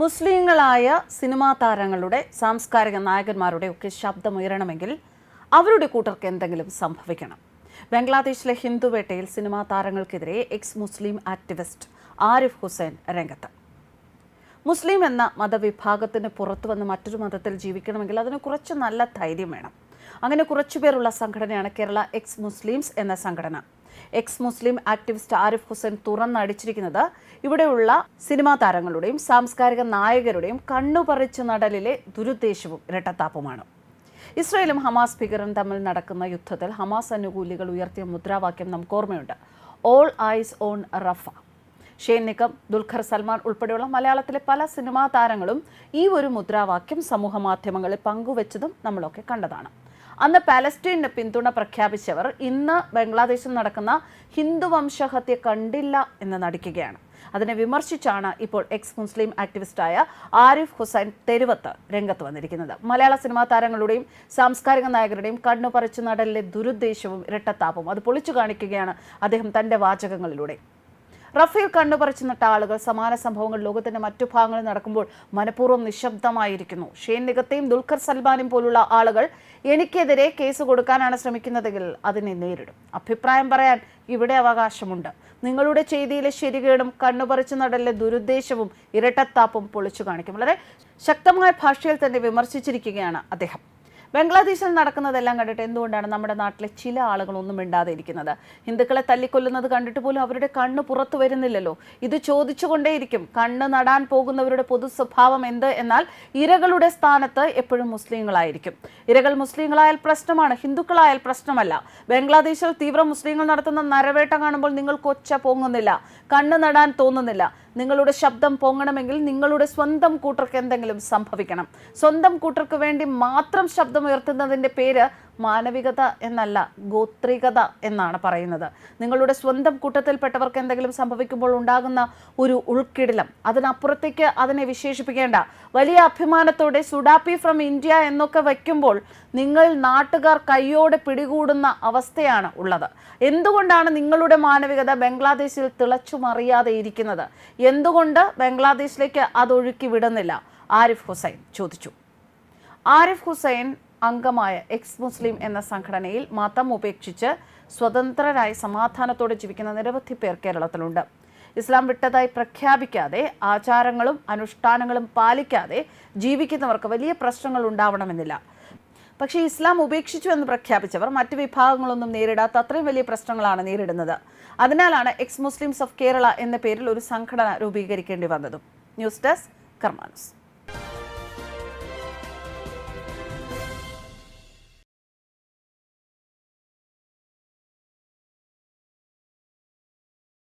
മുസ്ലിങ്ങളായ cinema താരങ്ങളുടെ സാംസ്കാരിക നായകന്മാരുടെ ഒക്കെ ശബ്ദമുയരണമെങ്കിൽ അവരുടെ കൂട്ടർക്ക് എന്തെങ്കിലും സംഭവിക്കണം. ബംഗ്ലാദേശിലെ ഹിന്ദുവേട്ടയിൽ cinema താരങ്ങൾക്കെതിരെ ex Muslim activist Arif Hussain രംഗത്ത്. മുസ്ലിം എന്ന മതവിഭാഗത്തിന് പുറത്തു വന്ന് മറ്റൊരു മതത്തിൽ ജീവിക്കണമെങ്കിൽ അതിന് കുറച്ച് നല്ല ധൈര്യം വേണം. അങ്ങനെ കുറച്ചുപേരുള്ള സംഘടനയാണ് കേരള എക്സ് മുസ്ലിംസ് എന്ന സംഘടന. Ex Muslim activist Arif Hussain തുറന്നടിച്ചിരിക്കുന്നത്. ഇവിടെയുള്ള സിനിമാ താരങ്ങളുടെയും സാംസ്കാരിക നായകരുടെയും കണ്ണുപറിച്ചു നടലിലെ ദുരുദ്ദേശവും ഇരട്ടത്താപ്പുമാണ്. ഇസ്രയേലും ഹമാസ് ഭീകരനും തമ്മിൽ നടക്കുന്ന യുദ്ധത്തിൽ ഹമാസ് അനുകൂലികൾ ഉയർത്തിയ മുദ്രാവാക്യം നമുക്ക് ഓർമ്മയുണ്ട്. All eyes on Rafah Shane Nigam Dulquer Salmaan ഉൾപ്പെടെയുള്ള മലയാളത്തിലെ പല സിനിമാ താരങ്ങളും ഈ ഒരു മുദ്രാവാക്യം സമൂഹ മാധ്യമങ്ങളിൽ പങ്കുവച്ചതും നമ്മളൊക്കെ കണ്ടതാണ്. അന്ന് പാലസ്റ്റീനിന് പിന്തുണ പ്രഖ്യാപിച്ചവർ ഇന്ന് ബംഗ്ലാദേശിൽ നടക്കുന്ന ഹിന്ദുവംശഹത്യ കണ്ടില്ല എന്ന് നടിക്കുകയാണ്. അതിനെ വിമർശിച്ചാണ് ഇപ്പോൾ എക്സ് മുസ്ലിം ആക്ടിവിസ്റ്റായ ആരിഫ് ഹുസൈൻ തെരുവത്ത് രംഗത്ത് വന്നിരിക്കുന്നത്. മലയാള സിനിമാ താരങ്ങളുടെയും സാംസ്കാരിക നായകരുടെയും കണ്ണു പറിച്ചു നടലിലെ ദുരുദ്ദേശവും ഇരട്ടത്താപ്പും അത് പൊളിച്ചു കാണിക്കുകയാണ് അദ്ദേഹം തന്റെ വാചകങ്ങളിലൂടെ. റഫേൽ കണ്ണുപറിച്ചു നട്ട ആളുകൾ സമാന സംഭവങ്ങൾ ലോകത്തിന്റെ മറ്റു ഭാഗങ്ങളിൽ നടക്കുമ്പോൾ മനഃപൂർവം നിശബ്ദമായിരിക്കുന്നു. ഷെയ്ൻ നികത്തെയും ദുൽഖർ സൽമാനും പോലുള്ള ആളുകൾ എനിക്കെതിരെ കേസ് കൊടുക്കാനാണ് ശ്രമിക്കുന്നതെങ്കിൽ അതിനെ നേരിടും. അഭിപ്രായം പറയാൻ ഇവിടെ അവകാശമുണ്ട്. നിങ്ങളുടെ ചെയ്തിയിലെ ശരികേടും കണ്ണുപറിച്ചു നടലിലെ ദുരുദ്ദേശവും ഇരട്ടത്താപ്പും പൊളിച്ചു കാണിക്കും. വളരെ ശക്തമായ ഭാഷയിൽ തന്നെ വിമർശിച്ചിരിക്കുകയാണ് അദ്ദേഹം. ബംഗ്ലാദേശിൽ നടക്കുന്നതെല്ലാം കണ്ടിട്ട് എന്തുകൊണ്ടാണ് നമ്മുടെ നാട്ടിലെ ചില ആളുകളൊന്നും മിണ്ടാതെ ഇരിക്കുന്നത് ഹിന്ദുക്കളെ തല്ലിക്കൊല്ലുന്നത് കണ്ടിട്ട് പോലും അവരുടെ കണ്ണ് പുറത്തു വരുന്നില്ലല്ലോ. ഇത് ചോദിച്ചുകൊണ്ടേയിരിക്കും കണ്ണ് നടാൻ പോകുന്നവരുടെ പൊതു സ്വഭാവം എന്ത്? എന്നാൽ ഇരകളുടെ സ്ഥാനത്ത് എപ്പോഴും മുസ്ലിങ്ങളായിരിക്കും. ഇരകൾ മുസ്ലിങ്ങളായാൽ പ്രശ്നമാണ് ഹിന്ദുക്കളായാൽ പ്രശ്നമല്ല. ബംഗ്ലാദേശിൽ തീവ്ര മുസ്ലിങ്ങൾ നടത്തുന്ന നരവേട്ട കാണുമ്പോൾ നിങ്ങൾ കൊച്ച പൊങ്ങുന്നില്ല. കണ്ണ് നടാൻ തോന്നുന്നില്ല. നിങ്ങളുടെ ശബ്ദം പൊങ്ങണമെങ്കിൽ നിങ്ങളുടെ സ്വന്തം കൂട്ടർക്ക് എന്തെങ്കിലും സംഭവിക്കണം. സ്വന്തം കൂട്ടർക്ക് വേണ്ടി മാത്രം ശബ്ദം ശബ്ദമുയർത്തുന്നതിന്റെ പേര് മാനവികത എന്നല്ല ഗോത്രികത എന്നാണ് പറയുന്നത്. നിങ്ങളുടെ സ്വന്തം കൂട്ടത്തിൽപ്പെട്ടവർക്ക് എന്തെങ്കിലും സംഭവിക്കുമ്പോൾ ഉണ്ടാകുന്ന ഒരു ഉൾക്കിടലം അതിനപ്പുറത്തേക്ക് അതിനെ വിശേഷിപ്പിക്കേണ്ട. വലിയ അഭിമാനത്തോടെ സുഡാപ്പി ഫ്രം ഇന്ത്യ എന്നൊക്കെ വയ്ക്കുമ്പോൾ നിങ്ങൾ നാട്ടുകാർ കൈയോടെ പിടികൂടുന്ന അവസ്ഥയാണ് ഉള്ളത്. എന്തുകൊണ്ടാണ് നിങ്ങളുടെ മാനവികത ബംഗ്ലാദേശിൽ തിളച്ചു മറിയാതെ ഇരിക്കുന്നത്? എന്തുകൊണ്ട് ബംഗ്ലാദേശിലേക്ക് അതൊഴുക്കി വിടുന്നില്ല? ആരിഫ് ഹുസൈൻ ചോദിച്ചു. ആരിഫ് ഹുസൈൻ അംഗമായ എക്സ് മുസ്ലിം എന്ന സംഘടനയിൽ മതം ഉപേക്ഷിച്ച് സ്വതന്ത്രരായി സമാധാനത്തോടെ ജീവിക്കുന്ന നിരവധി പേർ കേരളത്തിലുണ്ട്. ഇസ്ലാം വിട്ടതായി പ്രഖ്യാപിക്കാതെ ആചാരങ്ങളും അനുഷ്ഠാനങ്ങളും പാലിക്കാതെ ജീവിക്കുന്നവർക്ക് വലിയ പ്രശ്നങ്ങൾ ഉണ്ടാവണമെന്നില്ല. പക്ഷേ ഇസ്ലാം ഉപേക്ഷിച്ചു എന്ന് പ്രഖ്യാപിച്ചവർ മറ്റ് വിഭാഗങ്ങളൊന്നും നേരിടാത്ത അത്രയും വലിയ പ്രശ്നങ്ങളാണ് നേരിടുന്നത്. അതിനാലാണ് എക്സ് മുസ്ലിംസ് ഓഫ് കേരള എന്ന പേരിൽ ഒരു സംഘടന രൂപീകരിക്കേണ്ടി വന്നതും. News desk കർമാനസ്.